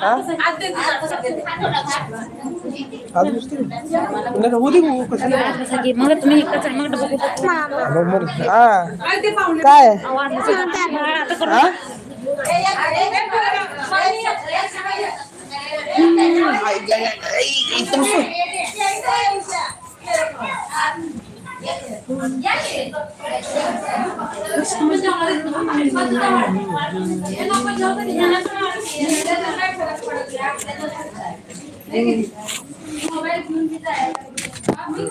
मग तुम्ही काय एकदम मोबाईल घेऊन तिथं आहे मी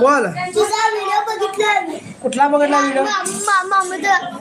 बोल तुझा व्हिडिओ बघितला कुठला बघितला video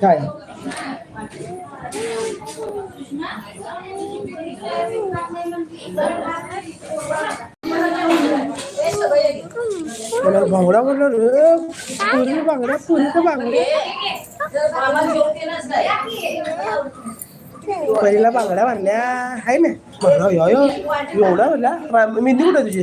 Rồi. Kalau bang orang kan dah pun ke bang dah pun ke bang. पहिला बांगड्या बांधल्या आहे ना म्हणलं यो यो एवढा म्हणला मेहंदी कुठे तुझी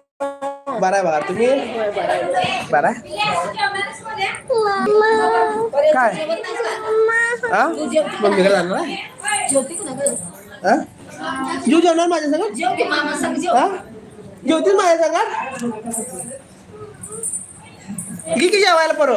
बरा आहे बघा तुम्ही बरा काय जाणार हा जीव जेवणार माझ्या संग जेवतील माझ्या संगात की जेवायला पर